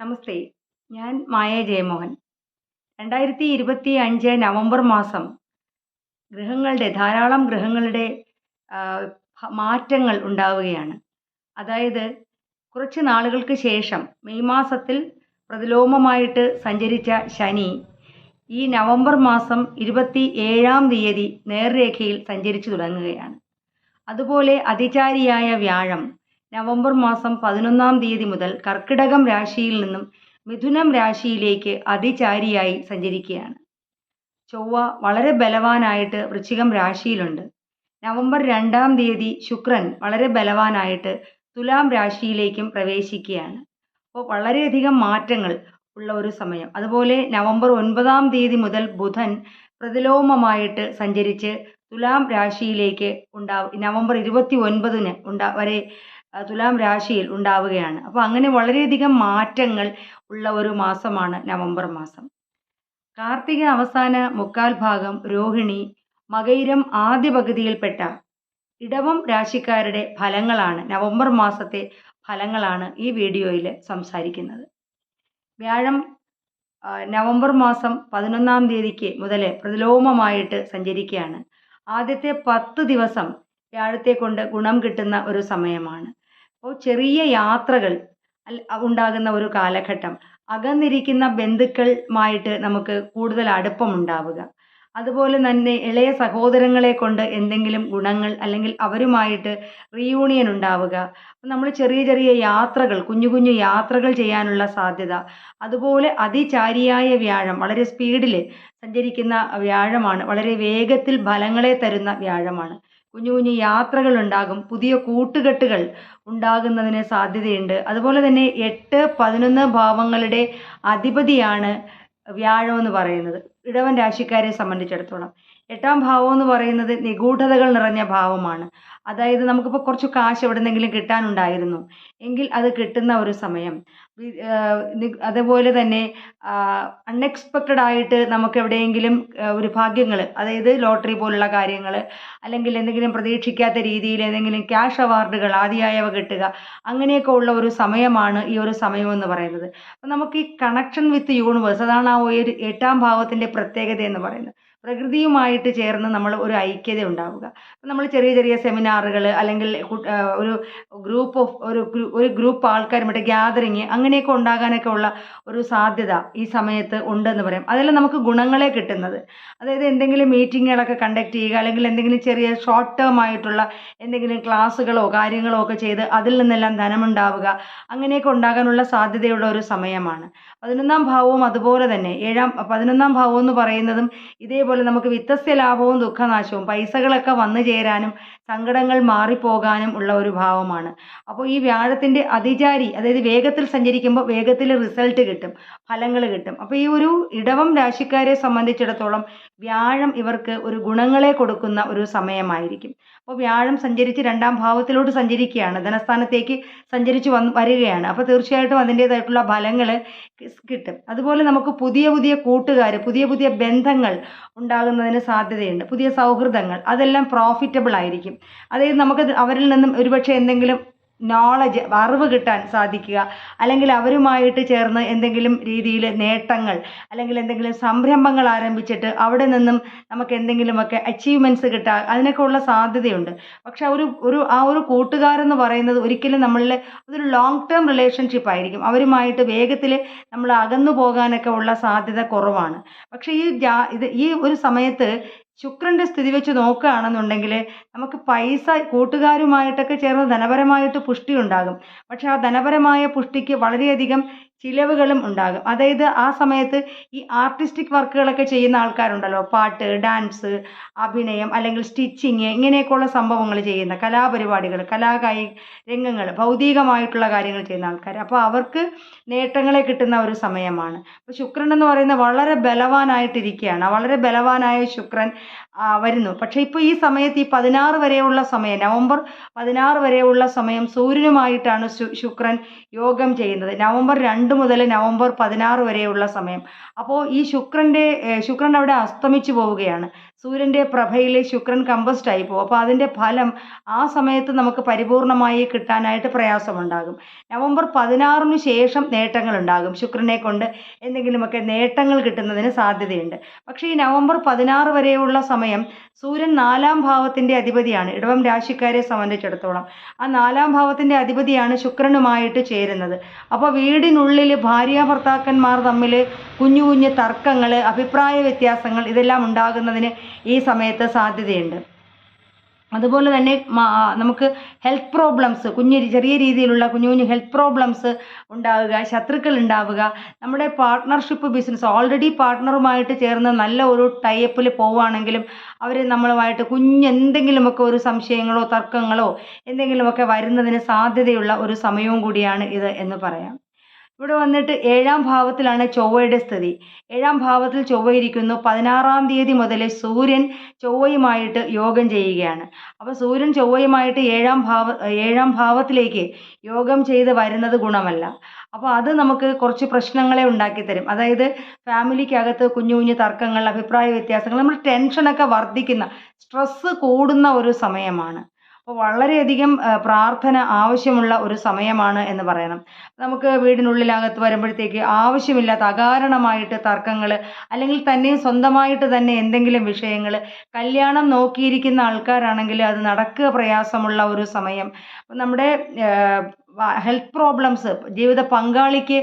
നമസ്തേ ഞാൻ മായ ജയമോഹൻ. രണ്ടായിരത്തി ഇരുപത്തി അഞ്ച് നവംബർ മാസം ഗ്രഹങ്ങളുടെ ധാരാളം ഗ്രഹങ്ങളുടെ മാറ്റങ്ങൾ ഉണ്ടാവുകയാണ്. അതായത് കുറച്ച് നാളുകൾക്ക് ശേഷം മെയ് മാസത്തിൽ പ്രതിലോമമായിട്ട് സഞ്ചരിച്ച ശനി ഈ നവംബർ മാസം ഇരുപത്തി ഏഴാം തീയതി നേർരേഖയിൽ സഞ്ചരിച്ചു തുടങ്ങുകയാണ്. അതുപോലെ അതിചാരിയായ വ്യാഴം നവംബർ മാസം പതിനൊന്നാം തീയതി മുതൽ കർക്കിടകം രാശിയിൽ നിന്നും മിഥുനം രാശിയിലേക്ക് അതിചാരിയായി സഞ്ചരിക്കുകയാണ്. ചൊവ്വ വളരെ ബലവാനായിട്ട് വൃശ്ചികം രാശിയിലുണ്ട്. നവംബർ രണ്ടാം തീയതി ശുക്രൻ വളരെ ബലവാനായിട്ട് തുലാം രാശിയിലേക്കും പ്രവേശിക്കുകയാണ്. അപ്പോൾ വളരെയധികം മാറ്റങ്ങൾ ഉള്ള ഒരു സമയം. അതുപോലെ നവംബർ ഒൻപതാം തീയതി മുതൽ ബുധൻ പ്രതിലോമമായിട്ട് സഞ്ചരിച്ച് തുലാം രാശിയിലേക്ക് ഉണ്ടാ നവംബർ ഇരുപത്തി ഒൻപതിന് ഉണ്ടാ വരെ തുലാം രാശിയിൽ ഉണ്ടാവുകയാണ്. അപ്പോൾ അങ്ങനെ വളരെയധികം മാറ്റങ്ങൾ ഉള്ള ഒരു മാസമാണ് നവംബർ മാസം. കാർത്തിക അവസാന മുക്കാൽ ഭാഗം രോഹിണി മകയിരം ആദ്യ പകുതിയിൽപ്പെട്ട ഇടവം രാശിക്കാരുടെ ഫലങ്ങളാണ് നവംബർ മാസത്തെ ഫലങ്ങളാണ് ഈ വീഡിയോയിൽ സംസാരിക്കുന്നത്. വ്യാഴം നവംബർ മാസം പതിനൊന്നാം തീയതിക്ക് മുതൽ പ്രതിലോമമായിട്ട് സഞ്ചരിക്കുകയാണ്. ആദ്യത്തെ പത്ത് ദിവസം വ്യാഴത്തെ കൊണ്ട് ഗുണം കിട്ടുന്ന ഒരു സമയമാണ്. അപ്പോൾ ചെറിയ യാത്രകൾ ഉണ്ടാകുന്ന ഒരു കാലഘട്ടം. അകന്നിരിക്കുന്ന ബന്ധുക്കളുമായിട്ട് നമുക്ക് കൂടുതൽ അടുപ്പമുണ്ടാവുക അതുപോലെ തന്നെ ഇളയ സഹോദരങ്ങളെ കൊണ്ട് എന്തെങ്കിലും ഗുണങ്ങൾ അല്ലെങ്കിൽ അവരുമായിട്ട് റീയൂണിയൻ ഉണ്ടാവുക. നമ്മൾ ചെറിയ ചെറിയ യാത്രകൾ കുഞ്ഞു കുഞ്ഞു യാത്രകൾ ചെയ്യാനുള്ള സാധ്യത. അതുപോലെ അതിചാരിയായ വ്യാഴം വളരെ സ്പീഡിൽ സഞ്ചരിക്കുന്ന വ്യാഴമാണ് വളരെ വേഗത്തിൽ ഫലങ്ങളെ തരുന്ന വ്യാഴമാണ്. കുഞ്ഞു കുഞ്ഞു യാത്രകൾ ഉണ്ടാകും പുതിയ കൂട്ടുകെട്ടുകൾ ഉണ്ടാകുന്നതിന് സാധ്യതയുണ്ട്. അതുപോലെ തന്നെ എട്ട് പതിനൊന്ന് ഭാവങ്ങളുടെ അധിപതിയാണ് വ്യാഴം എന്ന് പറയുന്നത്. ഇടവൻ രാശിക്കാരെ സംബന്ധിച്ചിടത്തോളം. എട്ടാം ഭാവം എന്ന് പറയുന്നത് നിഗൂഢതകൾ നിറഞ്ഞ ഭാവമാണ്. അതായത് നമുക്കിപ്പോൾ കുറച്ച് കാശ് എവിടെന്നെങ്കിലും കിട്ടാനുണ്ടായിരുന്നു. എങ്കിൽ അത് കിട്ടുന്ന ഒരു സമയം. അതുപോലെ തന്നെ അൺഎക്സ്പെക്റ്റഡ് ആയിട്ട് നമുക്ക് എവിടെയെങ്കിലും ഒരു ഭാഗ്യങ്ങൾ അതായത് ലോട്ടറി പോലുള്ള കാര്യങ്ങൾ അല്ലെങ്കിൽ എന്തെങ്കിലും പ്രതീക്ഷിക്കാത്ത രീതിയിൽ എന്തെങ്കിലും ക്യാഷ് അവാർഡുകൾ ആദിയായവ കിട്ടുക അങ്ങനെയൊക്കെ ഉള്ള ഒരു സമയമാണ് ഈ ഒരു സമയം എന്ന് പറയുന്നത്. അപ്പം നമുക്ക് ഈ കണക്ഷൻ വിത്ത് യൂണിവേഴ്സ് അതാണ് ആ ഒരു എട്ടാം ഭാവത്തിന്റെ പ്രത്യേകത എന്ന് പറയുന്നത്. പ്രകൃതിയുമായിട്ട് ചേർന്ന് നമ്മൾ ഒരു ഐക്യത ഉണ്ടാവുക. നമ്മൾ ചെറിയ ചെറിയ സെമിനാറുകൾ അല്ലെങ്കിൽ ഒരു ഗ്രൂപ്പ് ഓഫ് ഒരു ഒരു ഗ്രൂപ്പ് ആൾക്കാരുമായിട്ട് ഗ്യാതറിങ് അങ്ങനെയൊക്കെ ഉണ്ടാകാനൊക്കെ ഉള്ള ഒരു സാധ്യത ഈ സമയത്ത് ഉണ്ടെന്ന് പറയാം. അതെല്ലാം നമുക്ക് ഗുണങ്ങളെ കിട്ടുന്നത്. അതായത് എന്തെങ്കിലും മീറ്റിങ്ങുകളൊക്കെ കണ്ടക്ട് ചെയ്യുക അല്ലെങ്കിൽ എന്തെങ്കിലും ചെറിയ ഷോർട്ട് ടേം ആയിട്ടുള്ള എന്തെങ്കിലും ക്ലാസ്സുകളോ കാര്യങ്ങളോ ഒക്കെ ചെയ്ത് അതിൽ നിന്നെല്ലാം ധനമുണ്ടാവുക അങ്ങനെയൊക്കെ ഉണ്ടാകാനുള്ള സാധ്യതയുള്ള ഒരു സമയമാണ്. പതിനൊന്നാം ഭാവവും അതുപോലെ തന്നെ. ഏഴാം പതിനൊന്നാം ഭാവം എന്ന് പറയുന്നതും ഇതേപോലെ അതുപോലെ നമുക്ക് വിത്തസ്യ ലാഭവും ദുഃഖനാശവും പൈസകളൊക്കെ വന്നു ചേരാനും സങ്കടങ്ങൾ മാറിപ്പോകാനും ഉള്ള ഒരു ഭാവമാണ്. അപ്പോൾ ഈ വ്യാഴത്തിന്റെ അതിചാരി അതായത് വേഗത്തിൽ സഞ്ചരിക്കുമ്പോൾ വേഗത്തിൽ റിസൾട്ട് കിട്ടും ഫലങ്ങൾ കിട്ടും. അപ്പോൾ ഈ ഒരു ഇടവം രാശിക്കാരെ സംബന്ധിച്ചിടത്തോളം വ്യാഴം ഇവർക്ക് ഒരു ഗുണങ്ങളെ കൊടുക്കുന്ന ഒരു സമയമായിരിക്കും. അപ്പോൾ വ്യാഴം സഞ്ചരിച്ച് രണ്ടാം ഭാവത്തിലോട്ട് സഞ്ചരിക്കുകയാണ് ധനസ്ഥാനത്തേക്ക് സഞ്ചരിച്ച് വന്ന് വരികയാണ്. അപ്പോൾ തീർച്ചയായിട്ടും അതിന്റേതായിട്ടുള്ള ഫലങ്ങൾ കിട്ടും. അതുപോലെ നമുക്ക് പുതിയ പുതിയ കൂട്ടുകാർ പുതിയ പുതിയ ബന്ധങ്ങൾ ഉണ്ടാകുന്നതിന് സാധ്യതയുണ്ട്. പുതിയ സൗഹൃദങ്ങൾ അതെല്ലാം പ്രോഫിറ്റബിൾ ആയിരിക്കും. അതായത് നമുക്ക് അവരിൽ നിന്നും ഒരുപക്ഷെ എന്തെങ്കിലും നോളജ് അറിവ് കിട്ടാൻ സാധിക്കുക. അല്ലെങ്കിൽ അവരുമായിട്ട് ചേർന്ന് എന്തെങ്കിലും രീതിയിൽ നേട്ടങ്ങൾ അല്ലെങ്കിൽ എന്തെങ്കിലും സംരംഭങ്ങൾ ആരംഭിച്ചിട്ട് അവിടെ നിന്നും നമുക്ക് എന്തെങ്കിലുമൊക്കെ അച്ചീവ്മെന്റ്സ് കിട്ടുക. അതിനൊക്കെ ഉള്ള സാധ്യതയുണ്ട്. പക്ഷെ ഒരു ഒരു ആ ഒരു കൂട്ടുകാരെന്ന് പറയുന്നത് ഒരിക്കലും നമ്മളിൽ അതൊരു ലോങ് ടേം റിലേഷൻഷിപ്പ് ആയിരിക്കും. അവരുമായിട്ട് വേഗത്തിൽ നമ്മൾ അകന്നു പോകാനൊക്കെ ഉള്ള സാധ്യത കുറവാണ്. പക്ഷേ ഈ ജാ ഇത് ഈ ഒരു സമയത്ത് ശുക്രന്റെ സ്ഥിതി വെച്ച് നോക്കുകയാണെന്നുണ്ടെങ്കിൽ നമുക്ക് പൈസ കൂട്ടുകാരുമായിട്ടൊക്കെ ചേർന്ന് ധനപരമായിട്ട് പുഷ്ടി ഉണ്ടാകും. പക്ഷെ ആ ധനപരമായ പുഷ്ടിക്ക് വളരെയധികം ചിലവുകളും ഉണ്ടാകും. അതായത് ആ സമയത്ത് ഈ ആർട്ടിസ്റ്റിക് വർക്കുകളൊക്കെ ചെയ്യുന്ന ആൾക്കാരുണ്ടല്ലോ. പാട്ട് ഡാൻസ് അഭിനയം അല്ലെങ്കിൽ സ്റ്റിച്ചിങ് ഇങ്ങനെയൊക്കെയുള്ള സംഭവങ്ങൾ ചെയ്യുന്ന കലാപരിപാടികൾ കലാകായി രംഗങ്ങൾ ഭൗതികമായിട്ടുള്ള കാര്യങ്ങൾ ചെയ്യുന്ന ആൾക്കാർ അപ്പോൾ അവർക്ക് നേട്ടങ്ങളെ കിട്ടുന്ന ഒരു സമയമാണ്. അപ്പോൾ ശുക്രൻ എന്ന് പറയുന്നത് വളരെ ബലവാനായിട്ടിരിക്കുകയാണ്. വളരെ ബലവാനായ ശുക്രൻ വരുന്നു. പക്ഷെ ഇപ്പോൾ ഈ സമയത്ത് ഈ പതിനാറ് വരെയുള്ള സമയം നവംബർ പതിനാറ് വരെയുള്ള സമയം സൂര്യനുമായിട്ടാണ് ശുക്രൻ യോഗം ചെയ്യുന്നത്. നവംബർ രണ്ട് മുതൽ നവംബർ പതിനാറ് വരെയുള്ള സമയം. അപ്പോൾ ഈ ശുക്രന്റെ ശുക്രൻ അവിടെ അസ്തമിച്ചു പോവുകയാണ്. സൂര്യന്റെ പ്രഭയിൽ ശുക്രൻ കമ്പസ്റ്റ് ആയി പോകും. അപ്പോൾ അതിന്റെ ഫലം ആ സമയത്ത് നമുക്ക് പരിപൂർണമായി കിട്ടാനായിട്ട് പ്രയാസമുണ്ടാകും. നവംബർ പതിനാറിന് ശേഷം നേട്ടങ്ങൾ ഉണ്ടാകും ശുക്രനെ കൊണ്ട് എന്തെങ്കിലുമൊക്കെ നേട്ടങ്ങൾ കിട്ടുന്നതിന് സാധ്യതയുണ്ട്. പക്ഷേ ഈ നവംബർ പതിനാറ് വരെയുള്ള സമയം സൂര്യൻ നാലാം ഭാവത്തിന്റെ അധിപതിയാണ്. ഇടവം രാശിക്കാരെ സംബന്ധിച്ചിടത്തോളം ആ നാലാം ഭാവത്തിന്റെ അധിപതിയാണ് ശുക്രനുമായിട്ട് ചേരുന്നത്. അപ്പോൾ വീടിനുള്ളിൽ ഭാര്യ ഭർത്താക്കന്മാർ തമ്മിൽ കുഞ്ഞു കുഞ്ഞു തർക്കങ്ങൾ അഭിപ്രായ വ്യത്യാസങ്ങൾ ഇതെല്ലാം ഉണ്ടാകുന്നതിന് ഈ സമയത്ത് സാധ്യതയുണ്ട്. അതുപോലെ തന്നെ നമുക്ക് ഹെൽത്ത് പ്രോബ്ലംസ് കുഞ്ഞു ചെറിയ രീതിയിലുള്ള കുഞ്ഞു കുഞ്ഞു ഹെൽത്ത് പ്രോബ്ലംസ് ഉണ്ടാവുക ശത്രുക്കൾ ഉണ്ടാവുക നമ്മുടെ പാർട്ട്ണർഷിപ്പ് ബിസിനസ് ഓൾറെഡി പാർട്ട്ണറുമായിട്ട് ചേർന്ന് നല്ല ഒരു ടൈപ്പിൽ പോവുകയാണെങ്കിലും അവർ നമ്മളുമായിട്ട് കുഞ്ഞ് എന്തെങ്കിലുമൊക്കെ ഒരു സംശയങ്ങളോ തർക്കങ്ങളോ എന്തെങ്കിലുമൊക്കെ വരുന്നതിന് സാധ്യതയുള്ള ഒരു സമയവും കൂടിയാണ് ഇത് എന്ന് പറയാം. ഇവിടെ വന്നിട്ട് ഏഴാം ഭാവത്തിലാണ് ചൊവ്വയുടെ സ്ഥിതി. ഏഴാം ഭാവത്തിൽ ചൊവ്വ ഇരിക്കുന്നു പതിനാറാം തീയതി മുതൽ സൂര്യൻ ചൊവ്വയുമായിട്ട് യോഗം ചെയ്യുകയാണ്. അപ്പോൾ സൂര്യൻ ചൊവ്വയുമായിട്ട് ഏഴാം ഭാവ ഏഴാം ഭാവത്തിലേക്ക് യോഗം ചെയ്ത് വരുന്നത് ഗുണമല്ല. അപ്പോൾ അത് നമുക്ക് കുറച്ച് പ്രശ്നങ്ങളെ ഉണ്ടാക്കി തരും. അതായത് ഫാമിലിക്കകത്ത് കുഞ്ഞു കുഞ്ഞു തർക്കങ്ങൾ അഭിപ്രായ വ്യത്യാസങ്ങൾ നമ്മൾ ടെൻഷനൊക്കെ വർദ്ധിക്കുന്ന സ്ട്രെസ്സ് കൂടുന്ന ഒരു സമയമാണ്. അപ്പോൾ വളരെയധികം പ്രാർത്ഥന ആവശ്യമുള്ള ഒരു സമയമാണ് എന്ന് പറയണം. നമുക്ക് വീടിനുള്ളിലകത്ത് വരുമ്പോഴത്തേക്ക് ആവശ്യമില്ലാത്ത അകാരണമായിട്ട് തർക്കങ്ങൾ അല്ലെങ്കിൽ തന്നെ സ്വന്തമായിട്ട് തന്നെ എന്തെങ്കിലും വിഷയങ്ങൾ കല്യാണം നോക്കിയിരിക്കുന്ന ആൾക്കാരാണെങ്കിൽ അത് നടക്കുക പ്രയാസമുള്ള ഒരു സമയം. നമ്മുടെ ഹെൽത്ത് പ്രോബ്ലംസ് ജീവിത പങ്കാളിക്ക്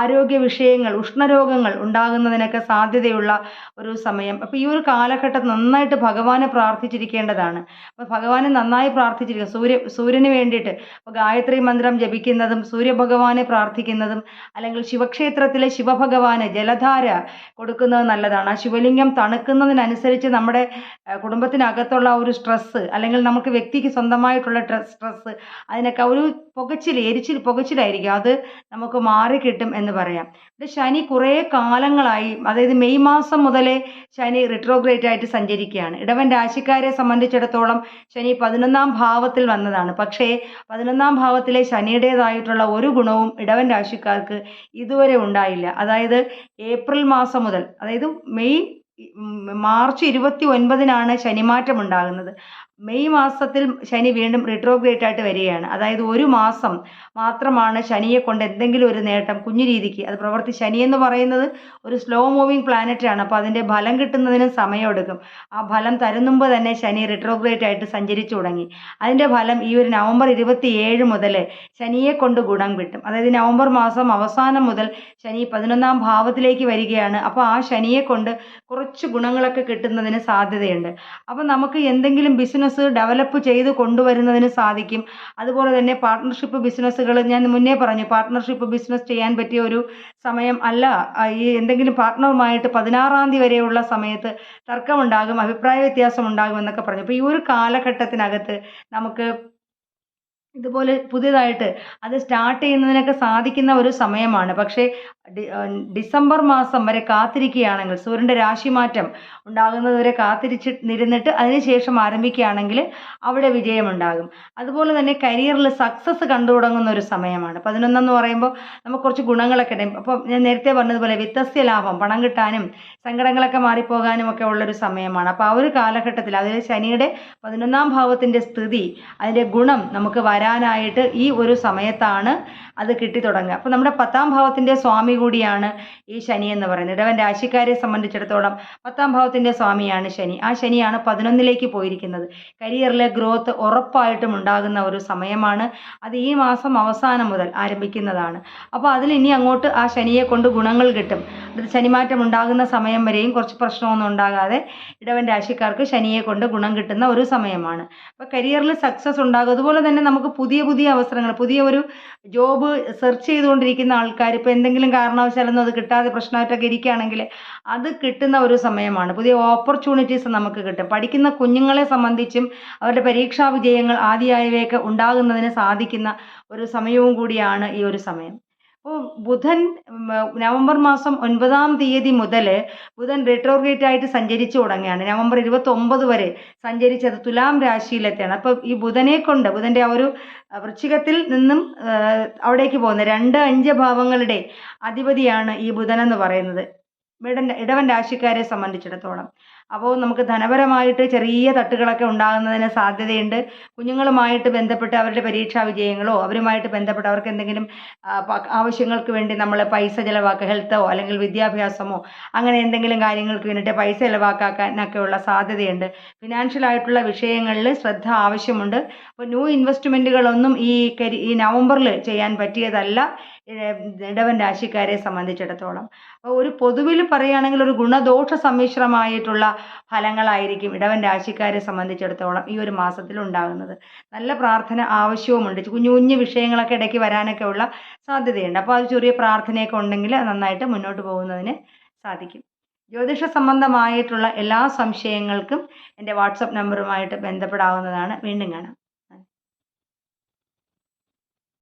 ആരോഗ്യ വിഷയങ്ങൾ ഉഷ്ണരോഗങ്ങൾ ഉണ്ടാകുന്നതിനൊക്കെ സാധ്യതയുള്ള ഒരു സമയം. അപ്പോൾ ഈ ഒരു കാലഘട്ടം നന്നായിട്ട് ഭഗവാനെ പ്രാർത്ഥിച്ചിരിക്കേണ്ടതാണ്. അപ്പോൾ ഭഗവാനെ നന്നായി പ്രാർത്ഥിച്ചിരിക്കുക. സൂര്യ സൂര്യന് വേണ്ടിയിട്ട് ഇപ്പോൾ ഗായത്രി മന്ത്രം ജപിക്കുന്നതും സൂര്യഭഗവാനെ പ്രാർത്ഥിക്കുന്നതും അല്ലെങ്കിൽ ശിവക്ഷേത്രത്തിലെ ശിവഭഗവാന് ജലധാര കൊടുക്കുന്നത് നല്ലതാണ്. ആ ശിവലിംഗം തണുക്കുന്നതിനനുസരിച്ച് നമ്മുടെ കുടുംബത്തിനകത്തുള്ള ഒരു സ്ട്രെസ്സ് അല്ലെങ്കിൽ നമുക്ക് വ്യക്തിക്ക് സ്വന്തമായിട്ടുള്ള സ്ട്രെസ്സ് അതിനൊക്കെ ഒരു പുകച്ചിൽ എരിച്ചിൽ പുകച്ചിലായിരിക്കും. അത് നമുക്ക് മാറിക്കിട്ടും എന്ന് പറയാം. ഇത് ശനി കുറേ കാലങ്ങളായി അതായത് മെയ് മാസം മുതലേ ശനി റിട്രോഗ്രേറ്റ് ആയിട്ട് സഞ്ചരിക്കുകയാണ്. ഇടവൻ രാശിക്കാരെ സംബന്ധിച്ചിടത്തോളം ശനി പതിനൊന്നാം ഭാവത്തിൽ വന്നതാണ്. പക്ഷേ പതിനൊന്നാം ഭാവത്തിലെ ശനിയുടേതായിട്ടുള്ള ഒരു ഗുണവും ഇടവൻ രാശിക്കാർക്ക് ഇതുവരെ ഉണ്ടായില്ല. അതായത് ഏപ്രിൽ മാസം മുതൽ അതായത് മെയ് മാർച്ച് ഇരുപത്തി ഒൻപതിനാണ് ശനിമാറ്റം ഉണ്ടാകുന്നത്. മെയ് മാസത്തിൽ ശനി വീണ്ടും റിട്രോഗ്രേറ്റ് ആയിട്ട് വരികയാണ്. അതായത് ഒരു മാസം മാത്രമാണ് ശനിയെ കൊണ്ട് എന്തെങ്കിലും ഒരു നേട്ടം കുഞ്ഞു രീതിക്ക് അത് പ്രവർത്തി ശനി എന്ന് പറയുന്നത് ഒരു സ്ലോ മൂവിങ് പ്ലാനറ്റാണ് അപ്പോൾ അതിന്റെ ഫലം കിട്ടുന്നതിന് സമയമെടുക്കും. ആ ഫലം തരും തന്നെ ശനി റിട്രോഗ്രേറ്റ് ആയിട്ട് സഞ്ചരിച്ചു തുടങ്ങി. അതിന്റെ ഫലം ഈ ഒരു നവംബർ ഇരുപത്തി ഏഴ് മുതൽ ശനിയെ കൊണ്ട് ഗുണം കിട്ടും. അതായത് നവംബർ മാസം അവസാനം മുതൽ ശനി പതിനൊന്നാം ഭാവത്തിലേക്ക് വരികയാണ്. അപ്പോൾ ആ ശനിയെ കൊണ്ട് കുറച്ച് ഗുണങ്ങളൊക്കെ കിട്ടുന്നതിന് സാധ്യതയുണ്ട്. അപ്പോൾ നമുക്ക് എന്തെങ്കിലും ബിസിനസ് ഡെവലപ്പ് ചെയ്ത് കൊണ്ടുവരുന്നതിന് സാധിക്കും. അതുപോലെ തന്നെ പാർട്ട്ണർഷിപ്പ് ബിസിനസ്സുകൾ ഞാൻ മുന്നേ പറഞ്ഞു പാർട്ട്ണർഷിപ്പ് ബിസിനസ് ചെയ്യാൻ പറ്റിയ ഒരു സമയം അല്ല. ഈ എന്തെങ്കിലും പാർട്ട്ണറുമായിട്ട് പതിനാറാം തീയതി വരെയുള്ള സമയത്ത് തർക്കമുണ്ടാകും അഭിപ്രായ വ്യത്യാസം ഉണ്ടാകും എന്നൊക്കെ പറഞ്ഞു. അപ്പോൾ ഈ ഒരു കാലഘട്ടത്തിനകത്ത് നമുക്ക് ഇതുപോലെ പുതിയതായിട്ട് അത് സ്റ്റാർട്ട് ചെയ്യുന്നതിനൊക്കെ സാധിക്കുന്ന ഒരു സമയമാണ്. പക്ഷേ ഡിസംബർ മാസം വരെ കാത്തിരിക്കുകയാണെങ്കിൽ സൂര്യന്റെ രാശിമാറ്റം ഉണ്ടാകുന്നത് വരെ കാത്തിരിച്ച് നിരുന്നിട്ട് അതിനുശേഷം ആരംഭിക്കുകയാണെങ്കിൽ അവിടെ വിജയമുണ്ടാകും. അതുപോലെ തന്നെ കരിയറിൽ സക്സസ് കണ്ടു തുടങ്ങുന്ന ഒരു സമയമാണ്. പതിനൊന്നെന്ന് പറയുമ്പോൾ നമുക്ക് കുറച്ച് ഗുണങ്ങളൊക്കെ ഉണ്ട്. അപ്പോൾ ഞാൻ നേരത്തെ പറഞ്ഞതുപോലെ വ്യത്യസ്ത ലാഭം പണം കിട്ടാനും സങ്കടങ്ങളൊക്കെ മാറിപ്പോകാനും ഒക്കെ ഉള്ളൊരു സമയമാണ്. അപ്പോൾ ആ ഒരു കാലഘട്ടത്തിൽ അതിൽ ശനിയുടെ പതിനൊന്നാം ഭാവത്തിന്റെ സ്ഥിതി അതിന്റെ ഗുണം നമുക്ക് വരാനായിട്ട് ഈ ഒരു സമയത്താണ് അത് കിട്ടി തുടങ്ങുക. അപ്പോൾ നമ്മുടെ പത്താം ഭാവത്തിന്റെ സ്വാമി കൂടിയാണ് ഈ ശനി എന്ന് പറയുന്നത്. ഇടവൻ രാശിക്കാരെ സംബന്ധിച്ചിടത്തോളം പത്താം ഭാവത്തിന്റെ സ്വാമിയാണ് ശനി. ആ ശനിയാണ് പതിനൊന്നിലേക്ക് പോയിരിക്കുന്നത്. കരിയറിലെ ഗ്രോത്ത് ഉറപ്പായിട്ടും ഉണ്ടാകുന്ന ഒരു സമയമാണ്. അത് ഈ മാസം അവസാനം മുതൽ ആരംഭിക്കുന്നതാണ്. അപ്പോൾ അതിൽ ഇനി അങ്ങോട്ട് ആ ശനിയെ കൊണ്ട് ഗുണങ്ങൾ കിട്ടും. അത് ശനിമാറ്റം ഉണ്ടാകുന്ന സമയം വരെയും കുറച്ച് പ്രശ്നമൊന്നും ഉണ്ടാകാതെ ഇടവൻ രാശിക്കാർക്ക് ശനിയെ കൊണ്ട് ഗുണം കിട്ടുന്ന ഒരു സമയമാണ്. അപ്പോൾ കരിയറിൽ സക്സസ് ഉണ്ടാകും. അതുപോലെ തന്നെ നമുക്ക് പുതിയ പുതിയ അവസരങ്ങൾ പുതിയ ഒരു ജോബ് സെർച്ച് ചെയ്തുകൊണ്ടിരിക്കുന്ന ആൾക്കാർ ഇപ്പോൾ എന്തെങ്കിലും കാരണവശാലൊന്നും അത് കിട്ടാതെ പ്രശ്നമായിട്ടൊക്കെ ഇരിക്കുകയാണെങ്കിൽ അത് കിട്ടുന്ന ഒരു സമയമാണ്. പുതിയ ഓപ്പർച്യൂണിറ്റീസ് നമുക്ക് കിട്ടും. പഠിക്കുന്ന കുഞ്ഞുങ്ങളെ സംബന്ധിച്ചും അവരുടെ പരീക്ഷാ വിജയങ്ങൾ ആദിയായവയൊക്കെ ഉണ്ടാകുന്നതിന് സാധിക്കുന്ന ഒരു സമയവും കൂടിയാണ് ഈ ഒരു സമയം. അപ്പോൾ ബുധൻ നവംബർ മാസം ഒൻപതാം തീയതി മുതൽ ബുധൻ retrograde ആയിട്ട് സഞ്ചരിച്ചു തുടങ്ങുകയാണ്. നവംബർ ഇരുപത്തൊമ്പത് വരെ സഞ്ചരിച്ചത് തുലാം രാശിയിലെത്തിയാണ്. അപ്പോൾ ഈ ബുധനെ കൊണ്ട് ബുധന്റെ ആ ഒരു വൃശ്ചികത്തിൽ നിന്നും അവിടേക്ക് പോകുന്ന രണ്ട് അഞ്ച് ഭാവങ്ങളുടെ അധിപതിയാണ് ഈ ബുധൻ എന്ന് പറയുന്നത് ഇടവൻ രാശിക്കാരെ സംബന്ധിച്ചിടത്തോളം. അപ്പോൾ നമുക്ക് ധനപരമായിട്ട് ചെറിയ തട്ടുകളൊക്കെ ഉണ്ടാകുന്നതിന് സാധ്യതയുണ്ട്. കുഞ്ഞുങ്ങളുമായിട്ട് ബന്ധപ്പെട്ട് അവരുടെ പരീക്ഷാ വിജയങ്ങളോ അവരുമായിട്ട് ബന്ധപ്പെട്ട് അവർക്ക് എന്തെങ്കിലും ആവശ്യങ്ങൾക്ക് വേണ്ടി നമ്മൾ പൈസ ചിലവാക്കുക ഹെൽത്തോ അല്ലെങ്കിൽ വിദ്യാഭ്യാസമോ അങ്ങനെ എന്തെങ്കിലും കാര്യങ്ങൾക്ക് വേണ്ടിയിട്ട് പൈസ ചിലവാക്കാനൊക്കെ ഉള്ള സാധ്യതയുണ്ട്. ഫിനാൻഷ്യൽ ആയിട്ടുള്ള വിഷയങ്ങളിൽ ശ്രദ്ധ ആവശ്യമുണ്ട്. അപ്പോൾ ന്യൂ ഇൻവെസ്റ്റ്മെന്റുകളൊന്നും ഈ കരി ഈ നവംബറിൽ ചെയ്യാൻ പറ്റിയതല്ല. ഇടവൻ രാശിക്കാരെ സംബന്ധിച്ചിടത്തോളം. അപ്പോൾ ഒരു പൊതുവിൽ പറയുകയാണെങ്കിൽ ഒരു ഗുണദോഷ സമ്മിശ്രമായിട്ടുള്ള ഫലങ്ങളായിരിക്കും ഇടവൻ രാശിക്കാരെ സംബന്ധിച്ചിടത്തോളം ഈ ഒരു മാസത്തിൽ ഉണ്ടാകുന്നത്. നല്ല പ്രാർത്ഥന ആവശ്യവുമുണ്ട്. കുഞ്ഞു കുഞ്ഞു വിഷയങ്ങളൊക്കെ ഇടയ്ക്ക് വരാനൊക്കെ ഉള്ള സാധ്യതയുണ്ട്. അപ്പോൾ അത് ചെറിയ പ്രാർത്ഥനയൊക്കെ ഉണ്ടെങ്കിൽ നന്നായിട്ട് മുന്നോട്ട് പോകുന്നതിന് സാധിക്കും. ജ്യോതിഷ സംബന്ധമായിട്ടുള്ള എല്ലാ സംശയങ്ങൾക്കും എന്റെ വാട്സപ്പ് നമ്പറുമായിട്ട് ബന്ധപ്പെടാവുന്നതാണ്. വീണ്ടും കാണാം.